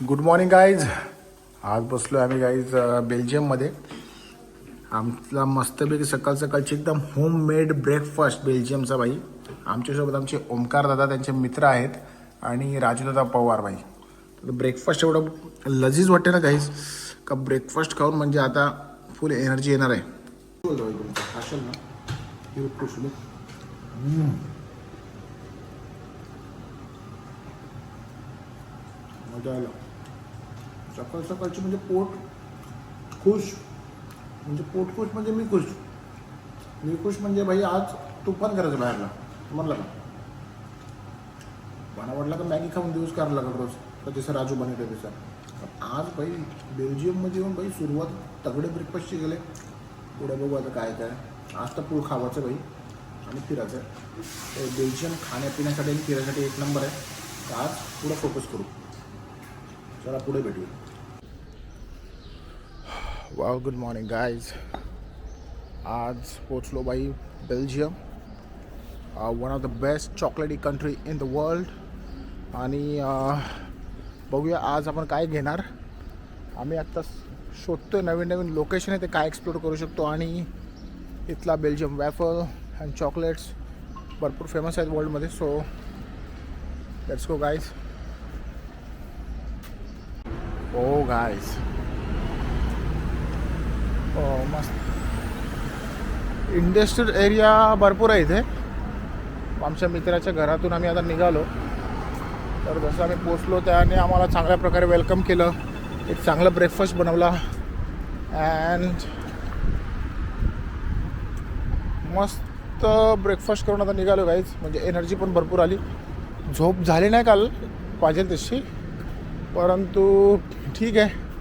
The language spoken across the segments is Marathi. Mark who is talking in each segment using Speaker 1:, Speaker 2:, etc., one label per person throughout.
Speaker 1: गुड मॉर्निंग गाईज आज बसलो आम्ही गाईज बेल्जियममध्ये आमचा मस्तपैकी सकाळ सकाळची एकदम होम मेड ब्रेकफास्ट बेल्जियमचा बाई आमच्यासोबत आमचे ओमकार दादा त्यांचे मित्र आहेत आणि राजूदादा पवार बाई ब्रेकफास्ट एवढं लजीज वाटते ना गाईज का ब्रेकफास्ट खाऊन म्हणजे आता फुल एनर्जी येणार आहे? असेल ना मजा आला. सकाळ सकाळची म्हणजे पोट खुश. म्हणजे पोट खुश म्हणजे मी खुश. मी खुश म्हणजे भाई आज तुफान करायचं बाहेरला. म्हणलं का? मला वाटलं का मॅगी खाऊन दिवस करायला लागल रोज. तर जसं राजू बनवतो तसं पण आज भाई बेल्जियममध्ये येऊन भाई सुरुवात तगडे ब्रेकफास्टचे गेले पुढे बघू आता काय काय. आज तर पूळ खावायचं भाई. आणि फिरायचं तर बेल्जियम खाण्यापिण्यासाठी आणि फिरायसाठी एक नंबर आहे. तर आज पुढं फोकस करू. चला पुढे भेटूया. वा गुड मॉर्निंग गाईज आज पोचलो बाई Belgium one of the best chocolatey country in the world आणि uh, बघूया आज आपण काय घेणार. आम्ही आत्ता शोधतो आहे नवीन नवीन लोकेशन आहे ते काय एक्सप्लोर करू शकतो. आणि इथला बेल्जियम वॅफल अँड चॉकलेट्स भरपूर फेमस आहेत वर्ल्डमध्ये so let's go guys oh guys हो, मस्त. इंडस्ट्रियल एरिया भरपूर आहे इथे. आमच्या मित्राच्या घरातून आम्ही आता निघालो. तर जसं आम्ही पोचलो त्याने आम्हाला चांगल्या प्रकारे वेलकम केलं. एक चांगला ब्रेकफास्ट बनवला. अँड मस्त ब्रेकफास्ट करून आता निघालो गाईज म्हणजे एनर्जी पण भरपूर आली. झोप झाली नाही काल पाहिजे तशी. परंतु ठीक आहे.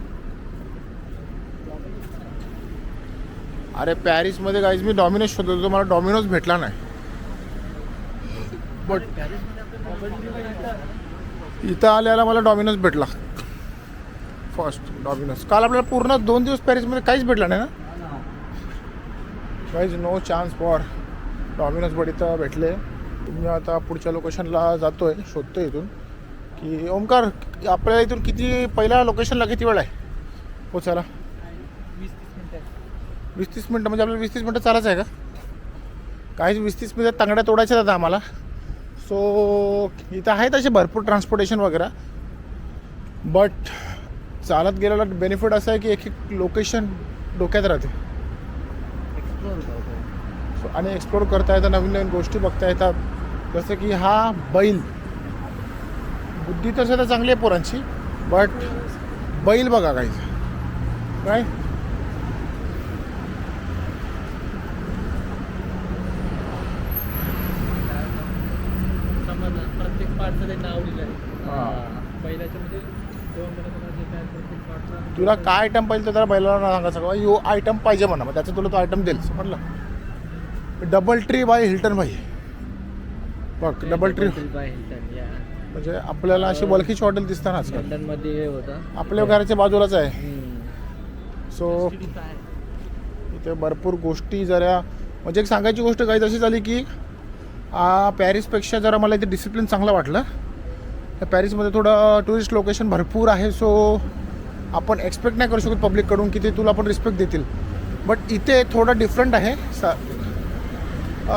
Speaker 1: अरे पॅरिसमध्ये गाईज मी डॉमिनोज शोधत होतो मला डॉमिनोज भेटला नाही. बट इथं आल्याला मला डॉमिनोज भेटला. First Domino's. काल आपल्याला पूर्ण दोन दिवस पॅरिसमध्ये काहीच भेटला नाही ना? काहीच no chance for Domino's but इथं भेटले. मी आता पुढच्या लोकेशनला जातो आहे शोधतो इथून. की ओमकार आपल्या इथून किती पहिल्या लोकेशनला किती वेळ आहे? पोचायला? वीस तीस मिनटं म्हणजे आपल्याला वीस तीस मिनटं चालायचं आहे का? काहीच वीस तीस मिनटं तांगड्या तोडायच्या आता आम्हाला. सो इथं आहेत असे भरपूर ट्रान्सपोर्टेशन वगैरे. बट चालत गेलेला बेनिफिट असं आहे की एक एक लोकेशन डोक्यात राहते. सो आणि एक्सप्लोर करता येतं नवीन नवीन गोष्टी बघता येतात जसं की हा बैल. बुद्धी तसं तर चांगली आहे पोरांची बट बैल बघा काही काय
Speaker 2: समजलं प्रत्येक पार्टचं ते नाव लिहिलं
Speaker 1: हा.
Speaker 2: आहे पहिल्याच्या मध्ये दोन जे काय प्रत्येक पार्टचं
Speaker 1: तुला काय आयटम पाहिजे तर त्याला बैलाला सांगा सगळं. यो आयटम पाहिजे म्हणा मग त्याचं तुला तो आयटम देईल. म्हटलं डबल ट्री बाय हिल्टन भाई. बघ डबल ट्री
Speaker 2: बाय हिल्टन
Speaker 1: म्हणजे आपल्याला अशी वलखीची हॉटेल दिसतात आजकाल.
Speaker 2: मध्ये होता.
Speaker 1: आपल्या घराच्या बाजूलाच आहे. सो इथे भरपूर गोष्टी जरा म्हणजे एक सांगायची गोष्ट काही तशी झाली की पॅरिसपेक्षा जरा मला इथे डिसिप्लिन चांगलं वाटलं. पॅरिसमध्ये थोडं टुरिस्ट लोकेशन भरपूर आहे सो आपण एक्सपेक्ट नाही करू शकत पब्लिककडून की ते तुला पण रिस्पेक्ट देतील. बट इथे थोडं डिफरंट आहे. सा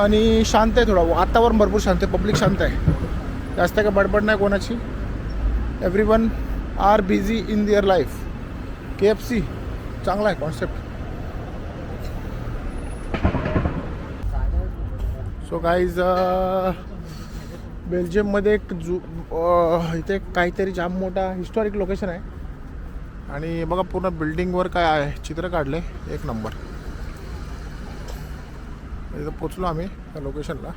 Speaker 1: आणि शांत आहे थोडं. वातावरण भरपूर शांत आहे. पब्लिक शांत आहे. जास्त काय बडबड नाही कोणाची. Everyone are busy in their life K F C चांगला आहे कॉन्सेप्ट सो गाईज बेल्जियममध्ये एक जू इथे काहीतरी जाम मोठा हिस्टॉरिक लोकेशन आहे. आणि बघा पूर्ण बिल्डिंगवर काय आहे? चित्र काढले. एक नंबर. इथं पोचलो आम्ही त्या लोकेशनला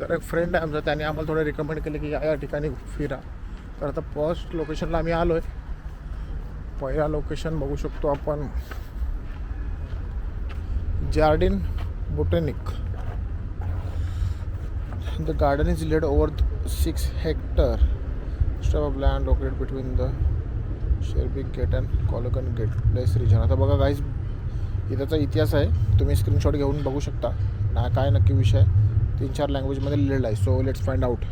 Speaker 1: तर एक फ्रेंड आहे आमचा त्याने आम्हाला थोडं रिकमेंड केलं की या या ठिकाणी फिरा. तर आता फर्स्ट लोकेशनला आम्ही आलो आहे पहिला लोकेशन बघू शकतो आपण. Jardin Botanique the garden is laid over six hectare extra of land locate between the Schaerbeek gate and Cologne gate place region आता बघा गाईज इथंचा इतिहास आहे. तुम्ही स्क्रीनशॉट घेऊन बघू शकता. ना काय नक्की विषय. तीन चार लँग्वेजमध्ये लिहिलेला आहे. So let's find out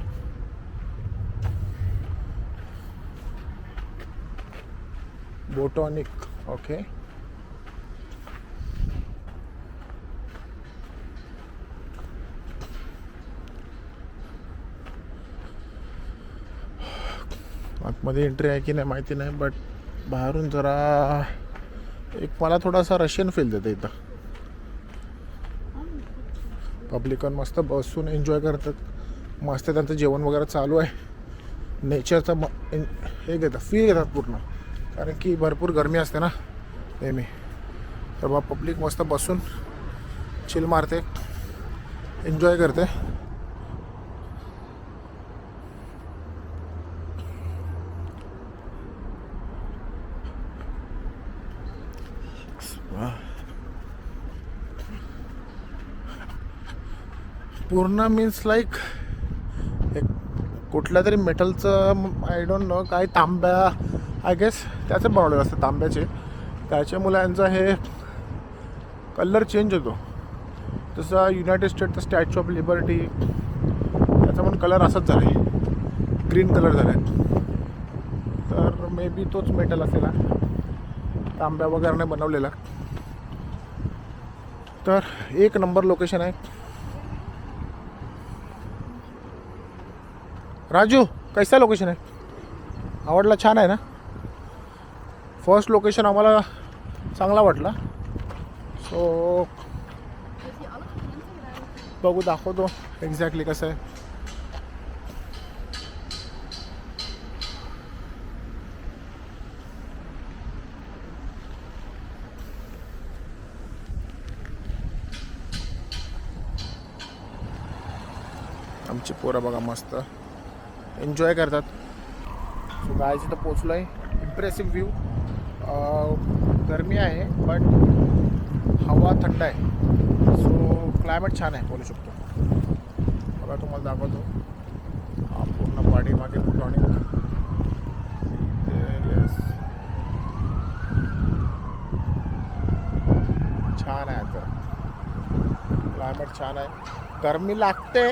Speaker 1: botanic okay आतमध्ये एंट्री आहे की नाही माहिती नाही बट बाहेरून जरा एक मला थोडासा रशियन फील देतं इथं. पब्लिकन मस्त बसून एन्जॉय करतात. मस्त त्यांचं जेवण वगैरे चालू आहे. नेचरचं म हे घेतात फील घेतात पूर्ण. कारण की भरपूर गरमी असते ना नेहमी. तर बा पब्लिक मस्त बसून चिल मारते. एन्जॉय करते. पूर्ण मीन्स लाईक एक कुठल्या तरी मेटलचं आय डोंट नो काय तांब्या आय गेस त्याचं बनवलेलं असतं तांब्याचे. त्याच्यामुळे यांचा हे कलर चेंज होतो. जसं युनायटेड स्टेटचं स्टॅच्यू ऑफ लिबर्टी त्याचा पण कलर असाच झाला आहे ग्रीन कलर झाला आहे तर मे बी तोच मेटल असेल तांब्या वगैरे नाही बनवलेला. तर एक नंबर लोकेशन आहे. राजू कैसा लोकेशन आहे? आवडला छान आहे ना? फर्स्ट लोकेशन आम्हाला चांगला वाटला. सो बघू दाखवतो एक्झॅक्टली कसं आहे. आमची पोरं बघा मस्त. एन्जॉय करतात. सो गायज इथं पोचलो आहे इम्प्रेसिव्ह व्ह्यू गरमी आहे बट हवा थंड आहे. सो क्लायमेट छान आहे बोलू शकतो. बघा तुम्हाला दाखवतो. पूर्ण पाठीमागे पुटॉनिक छान आहे आता. क्लायमेट छान आहे. गरमी लागते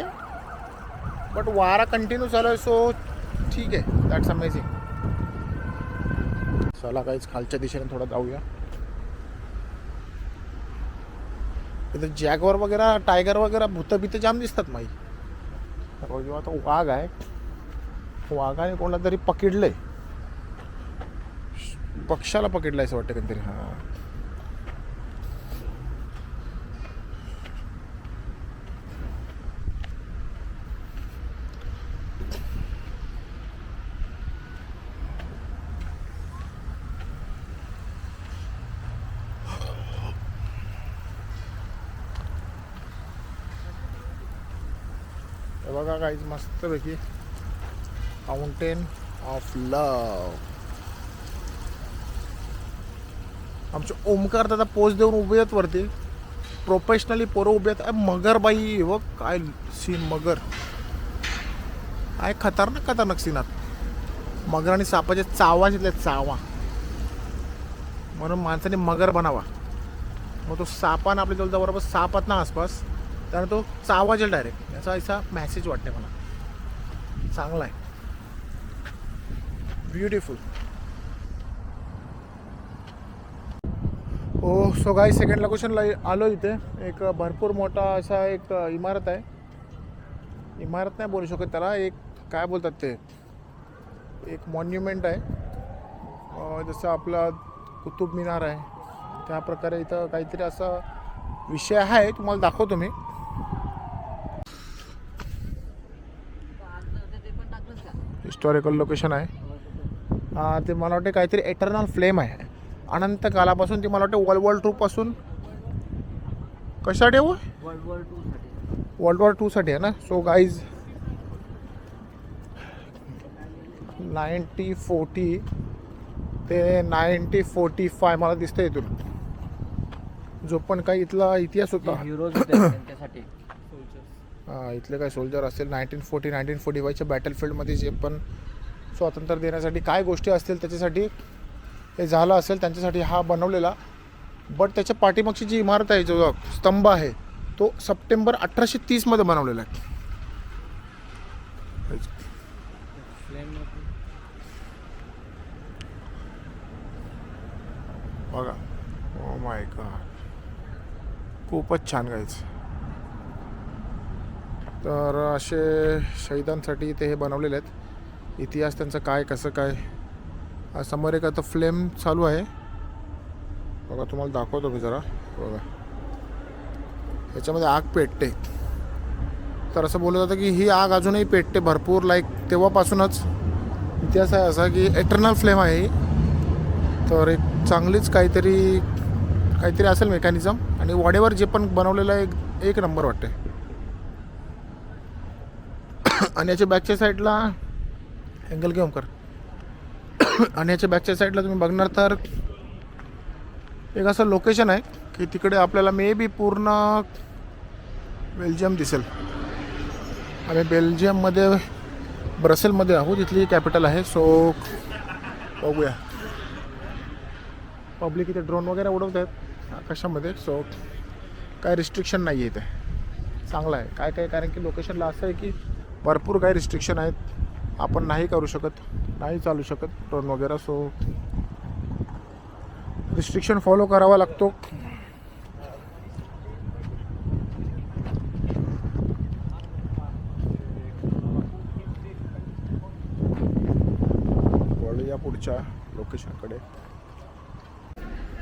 Speaker 1: बट वारा कंटिन्यू चालू आहे सो ठीक आहे. दॅट्स अमेझिंग चला काहीच खालच्या दिशेने थोडं जाऊया. इथं जॅगवर वगैरे टायगर वगैरे भूतभीत जाम दिसतात माई. जेव्हा तो वाघ आहे. वाघाने कोणाला तरी पकडलंय. पक्षाला पकडलंय असं वाटतं काहीतरी हां. बघा काहीच मस्तपैकी. फाउंटेन ऑफ लव आमचे ओमकार दादा पोच देऊन उभे आहेत वरती. प्रोफेशनली पोरं उभे आहेत. मगर बाई व काय सीन मगर. काय खतरनाक खतरनाक सीनात मगर आणि सापाचे चावा घेतले चावा. म्हणून माणसाने मगर बनावा. मग तो सापान आपल्या जवळ बरोबर सापात ना आसपास. कारण तो आवाज जेल डायरेक्ट याचा असा मॅसेज वाटते मला. चांगला आहे. ब्युटिफुल हो सो गाई सेकंड लोकेशनला आलो इथे. एक भरपूर मोठा असा एक इमारत आहे. इमारत नाही बोलू शकत त्याला. एक काय बोलतात ते? एक मॉन्युमेंट आहे. जसं आपला कुतुब मिनार आहे. त्या प्रकारे इथं काहीतरी असा विषय आहे. तुम्हाला दाखवतो मी. हिस्टॉरिकल लोकेशन आहे. ते मला वाटते काहीतरी एटर्नल फ्लेम आहे. अनंत कालापासून ते मला वाटतं वर्ल्ड वॉर टू पासून. कशासाठी हो?
Speaker 2: वर्ल्ड वॉर टू साठी
Speaker 1: वर्ल्ड वॉर टूसाठी आहे ना? सो गाईज नाईन्टी फोर्टी ते नाईन्टी फोर्टी फाय मला दिसतं इथून. जो पण काही इथला इतिहास होता
Speaker 2: हिरोज होते त्यांच्यासाठी
Speaker 1: हा, इथले काय सोल्जर असतील नाईन्टीन फोर्टी नाईन्टीन फोर्टी फायच्या बॅटलफील्डमध्ये जे पण स्वातंत्र्य देण्यासाठी काय गोष्टी असतील त्याच्यासाठी हे झालं असेल त्यांच्यासाठी हा बनवलेला. बट त्याच्या पाठीमागची जी इमारत आहे जो स्तंभ आहे तो सप्टेंबर अठराशे तीसमध्ये बनवलेला आहे. बघा. ओ माय गॉड खूपच छान गायचं तर असे शहीदांसाठी ते हे बनवलेले आहेत. इतिहास त्यांचा काय कसं काय? समोर एक आता फ्लेम चालू आहे. बघा तुम्हाला दाखवतो मी जरा. बघा. याच्यामध्ये आग पेटते. तर असं बोललं जातं की ही आग अजूनही पेटते भरपूर लाईक तेव्हापासूनच. इतिहास आहे असा की एटर्नल फ्लेम आहे ही. तर एक चांगलीच काहीतरी काहीतरी असेल मेकॅनिझम आणि वॉडेवर जे पण बनवलेलं आहे एक- एक नंबर वाटते आणि याच्या बॅकच्या साईडला अँगल घेऊन कर. आणि याच्या बॅकच्या साईडला तुम्ही बघणार तर एक असं लोकेशन आहे की तिकडे आपल्याला मे बी पूर्ण बेल्जियम दिसेल. आम्ही बेल्जियममध्ये ब्रसेलमध्ये आहोत तिथली कॅपिटल आहे. सो बघूया. पब्लिक इथे ड्रोन वगैरे उडवत आहेत आकाशामध्ये. सो काय रिस्ट्रिक्शन नाही आहे इथे. चांगलं आहे. काय काय कारण की लोकेशनला असं आहे की भरपूर काही रिस्ट्रिक्शन आहेत. आपण नाही करू शकत नाही चालू शकत ड्रोन वगैरे सो रिस्ट्रिक्शन फॉलो करावा लागतो. या पुढच्या लोकेशनकडे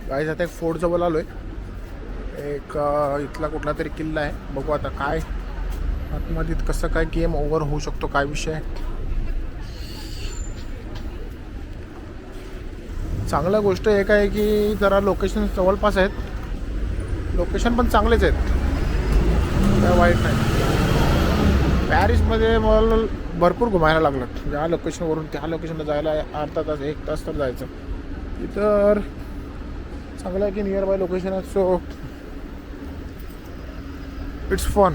Speaker 1: गाईज आता एक फोर्ट जवळ आलो आहे एक इथला कुठला तरी किल्ला आहे. बघू आता काय आतमध्ये कसं काय गेम ओव्हर होऊ शकतो काय विषय? आहे चांगल्या गोष्ट एक आहे की जरा लोकेशन जवळपास आहेत. लोकेशन पण चांगलेच आहेत. काय वाईट नाही. पॅरिसमध्ये मला भरपूर घुमायला लागलं ज्या लोकेशनवरून त्या लोकेशनला जायला अर्धा तास एक तास तर जायचं. इतर चांगलं आहे की नियर बाय लोकेशन आहे सो इट्स फन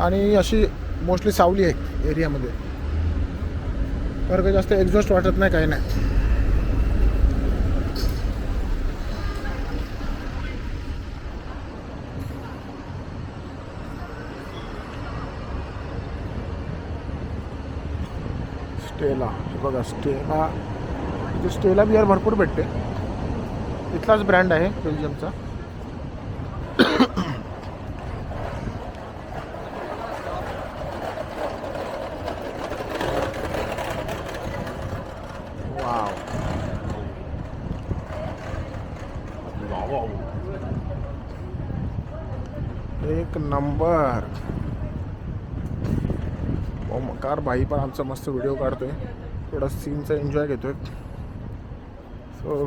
Speaker 1: आणि अशी मोस्टली सावली आहे एरियामध्ये. तर काही जास्त एक्झॉस्ट वाटत नाही काही नाही. स्टेला बघा स्टेला स्टेला बियर भरपूर भेटते. इथलाच ब्रँड आहे बेल्जियमचा वाव एक नंबर बाई पण आमचा मस्त व्हिडिओ काढतो आहे थोडा सीनचा एन्जॉय घेतोय. आहे so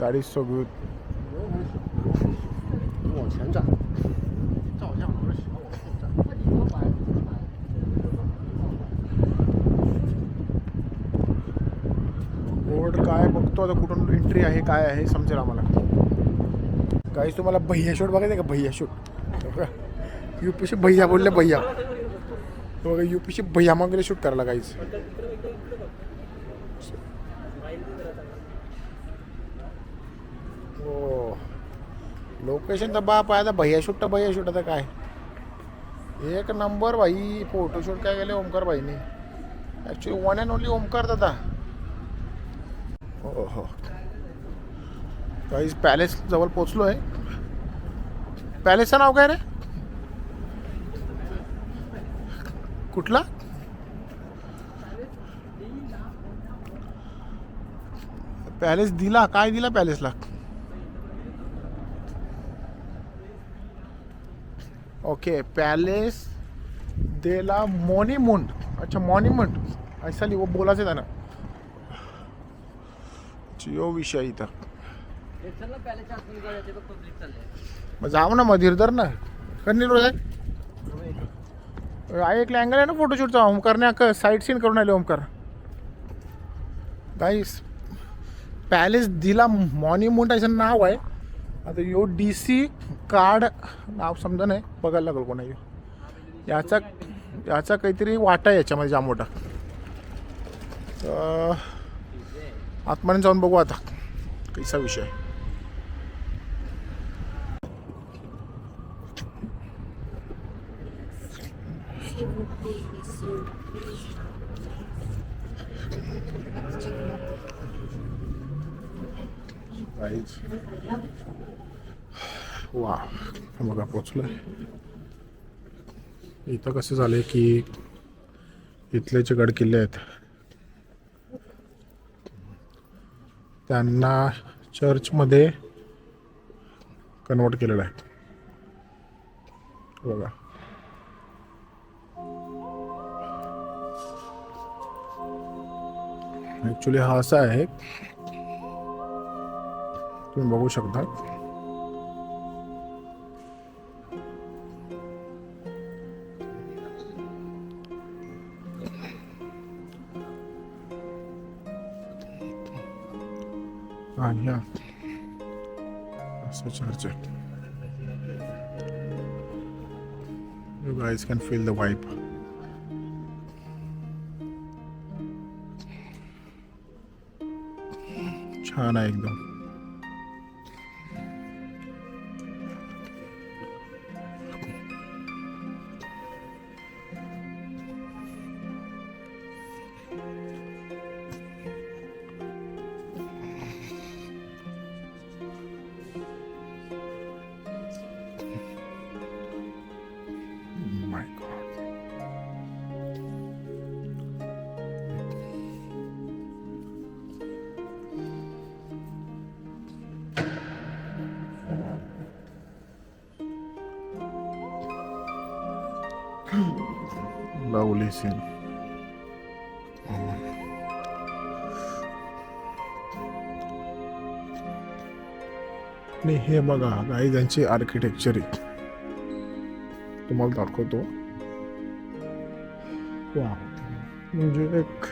Speaker 2: that is so good
Speaker 1: board काय बघतो आता कुठून एंट्री आहे काय आहे समजेल आम्हाला. काहीच तुम्हाला भैया शूट बघायचं का भैया शूट युपीशी भैया बोलले भैया. बघा युपीशी भैया मागले शूट करायला काहीच हो. लोकेशन तर बाप आहे आता भैया शूट तर भैया शूट आता काय? एक नंबर भाई फोटोशूट काय केले Omkar भाईने? Actually one and only Omkar दादा. हो हो काहीच पॅलेस जवळ पोचलो आहे पॅलेसचं नाव काय रे? कुठला? पॅलेस दिला. काय दिला पॅलेसला ओके पॅलेस देला मॉन्युमेंट अच्छा मॉन्युमेंट ऐसा लिह वो बोलायचं आहे ना जिओ विषय इथं. मग जाऊ ना मग धीरधर ना. करणी रोज आहे ऐकलं अँगल आहे ना फोटोशूटचा ओमकारने अख्खं साईट सीन करून आले ओमकार. गाईस पॅलेस दिला मॉन्युमेंट असं नाव आहे. आता यो डी सी कार्ड नाव समजा नाही बघायला लागलं कोणा याचा याचा काहीतरी वाटा आहे याच्यामध्ये जाम मोठा तर जाऊन बघू आता कैसा विषय गाईज वा बघा पोचलो आहे इथं कसं झालंय की इथले जे गडकिल्ले आहेत त्यांना चर्चमध्ये कन्वर्ट केलेलं आहे बघा ॲक्च्युली हा असा आहे तुम्ही बघू शकता आणि हा असं चर्च आहे You guys can feel the vibe. छान आहे एकदम हे बघा काही त्यांची आर्किटेक्चर आहे. तुम्हाला दाखवतो. वा म्हणजे एक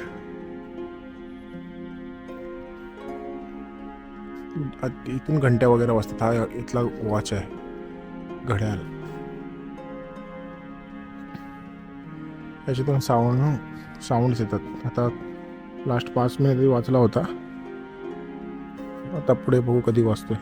Speaker 1: इथून घंट्या वगैरे वाजतात. हा इथला वॉच आहे. घड्याळ. याच्यातून साऊंड साऊंड्स येतात. आता लास्ट पाच मिनिट वाचला होता. आता पुढे बघू कधी वाचतोय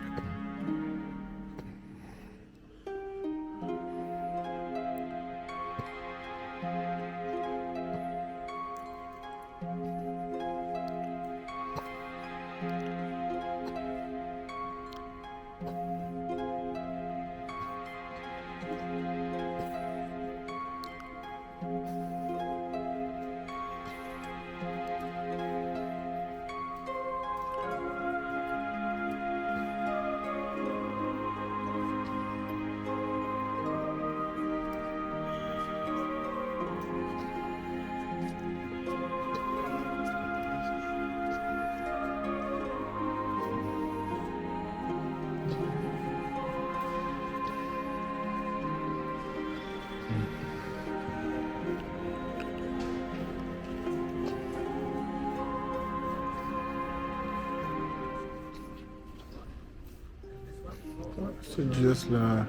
Speaker 1: just uh,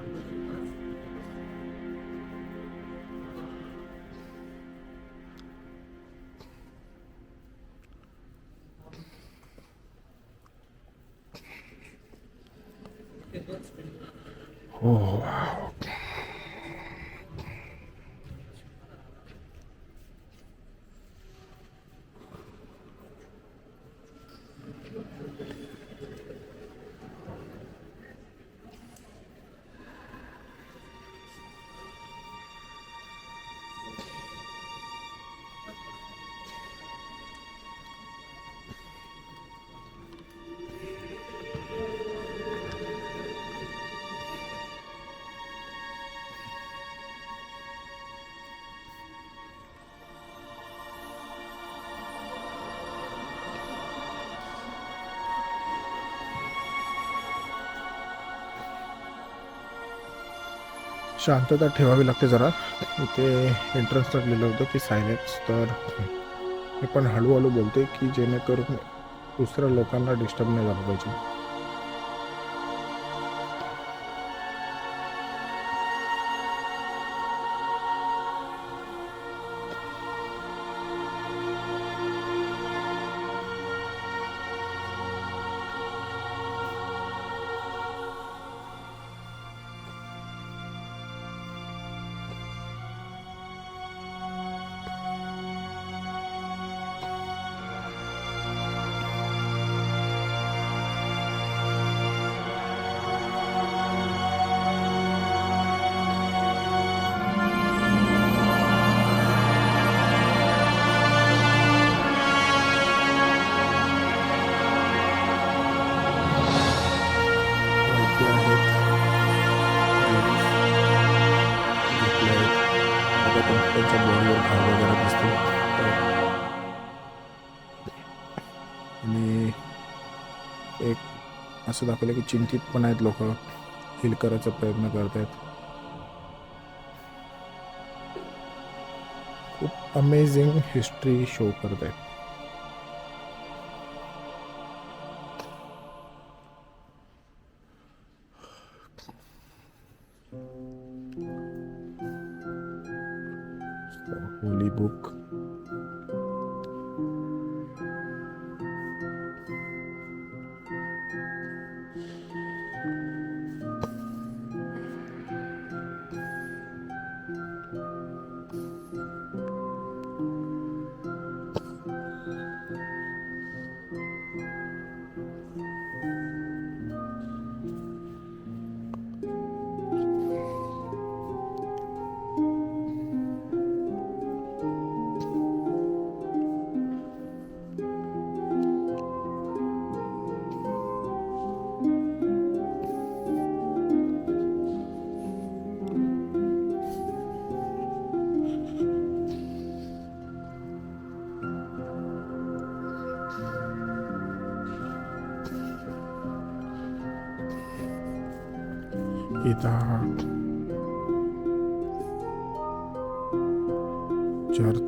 Speaker 1: शांतता ठेवावी लागते जरा. इथे एंट्रन्सला लिहिलं होतं की सायलेन्स तर मी पण हळूहळू बोलते की जेणेकरून दुसऱ्या लोकांना डिस्टर्ब नाही झालं पाहिजे. वगैरे दिसतो आणि एक असं दाखवलं की चिंतित पण आहेत लोक. हिल करायचा प्रयत्न करत आहेत खूप अमेझिंग हिस्ट्री शो करत आहेत होली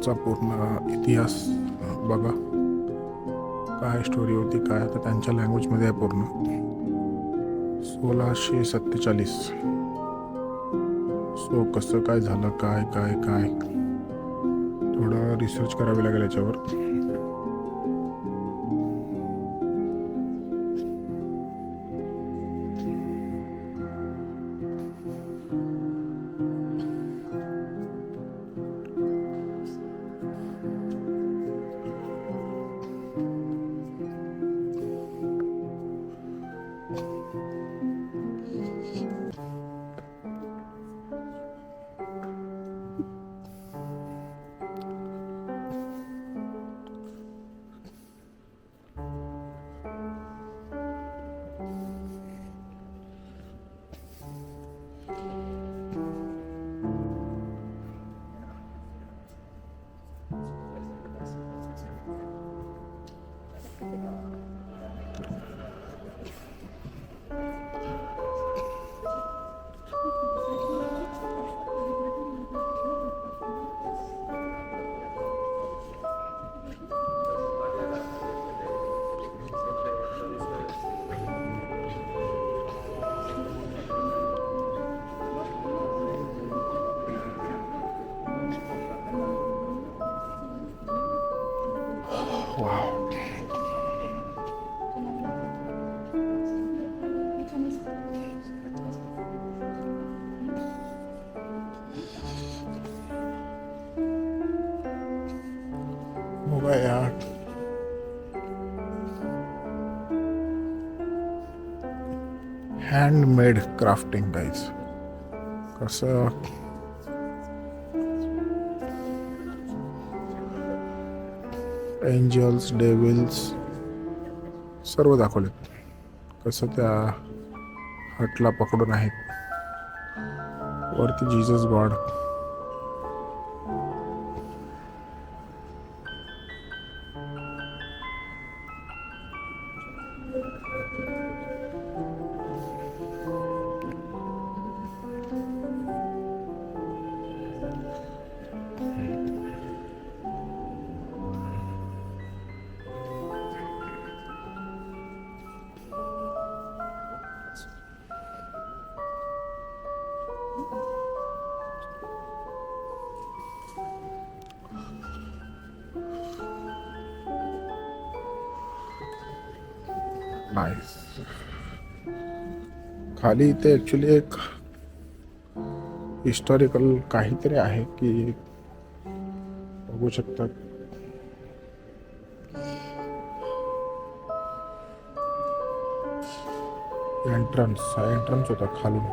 Speaker 1: चर्चचा पूर्ण इतिहास बघा. काय स्टोरी होती काय आता त्यांच्या लँग्वेजमध्ये आहे पूर्ण. सोळाशे सत्तेचाळीस. सो कसं काय झालं काय काय काय? थोडं रिसर्च करावी लागेल याच्यावर. हँडमेड क्राफ्टिंग गाईज कसं? एंजल्स डेविल्स सर्व दाखवलेत. कसं त्या हटला पकडून आहेत वरती जीजस गॉड खाली इथे ॲक्च्युली एक हिस्टॉरिकल काहीतरी आहे की बघू शकतात एंट्रन्स हा एंट्रन्स होता खालून.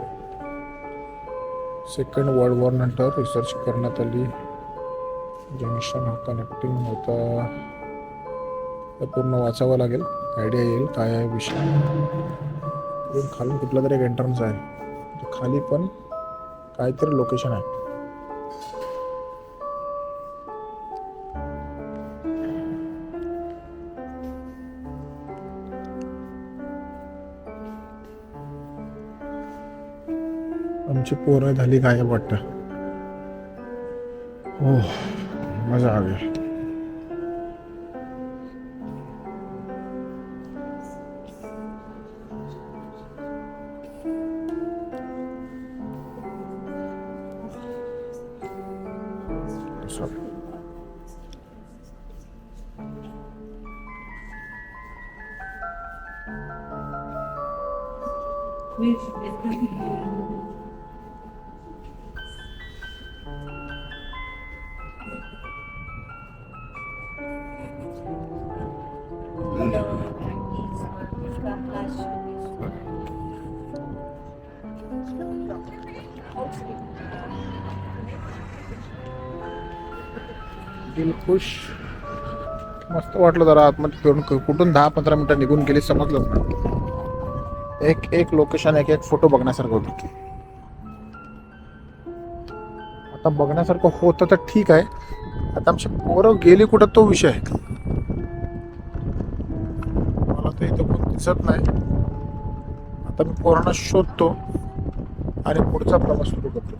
Speaker 1: सेकंड वर्ल्ड वॉर नंतर रिसर्च करण्यात आली. जंक्शन हा कनेक्टिंग होता. पूर्ण वाचावं लागेल. आयडिया येईल काय आहे विषय. खाली खालून कुठला तरी एक एंट्रन्स आहे. खाली पण काहीतरी लोकेशन आहे. आमची पोरं झाली गायब वाटतं. हो मजा आली. खुश. मस्त वाटलं जरा आतमध्ये फिरून. कुठून दहा पंधरा मिनिटं निघून गेली समजलं एक एक लोकेशन एक एक फोटो बघण्यासारखं होतं आता बघण्यासारखं होतं तर ठीक आहे. आता आमची पोरं गेली कुठं तो विषय आहे. मला तर इथं कोण दिसत नाही. आता मी पोरांना शोधतो आणि पुढचा प्रवास सुरू करतो.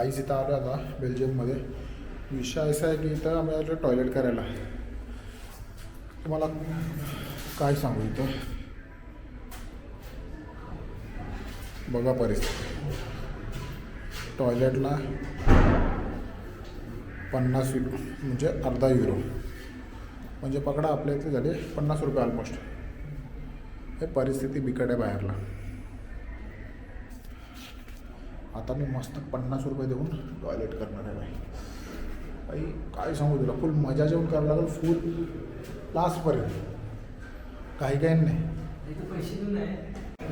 Speaker 1: आई इथं आलो आता बेल्जियममध्ये. विषय असा आहे की इथं आम्ही आलो टॉयलेट करायला. तुम्हाला काय सांगू इथं? बघा परिस्थिती. टॉयलेटला पन्नास युरो म्हणजे अर्धा युरो म्हणजे पकडा आपल्या इथे झाले पन्नास रुपये ऑलमोस्ट हे परिस्थिती बिकट आहे बाहेरला. आता मी मस्त पन्नास रुपये देऊन टॉयलेट करणार आहे बाई बाई काय सांगू तुला? फुल मजा जेवण करावं लागेल फुल लास्टपर्यंत काही काही नाही.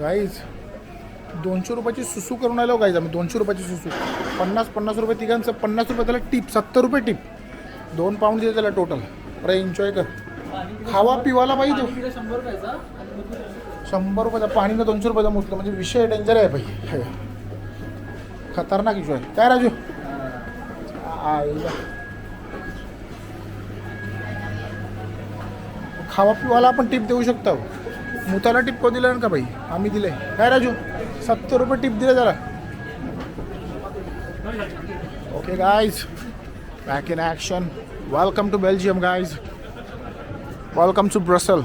Speaker 1: गाईज दोनशे रुपयाची सुसू करून आलो गाईज आम्ही. दोनशे रुपयाची सुसू. पन्नास पन्नास रुपये तिघांचं पन्नास रुपये त्याला टिप सत्तर रुपये टिप दोन पाऊंड दिले त्याला टोटल अरे एन्जॉय कर. खावा पिवाला पाहिजे
Speaker 2: शंभर रुपयाचा.
Speaker 1: शंभर रुपयाचा. पाणीनं दोनशे रुपयाचा मोजलं. म्हणजे विषय डेंजर आहे भाई. खतरनाक इशू आहे. काय राजू? आईला खावा पिवाला आपण टिप देऊ शकतो. मुताला टिप को दिलं का भाई आम्ही दिले काय राजू? सत्तर रुपये टिप दिले जरा okay guys back in action welcome to Belgium guys welcome to Brussels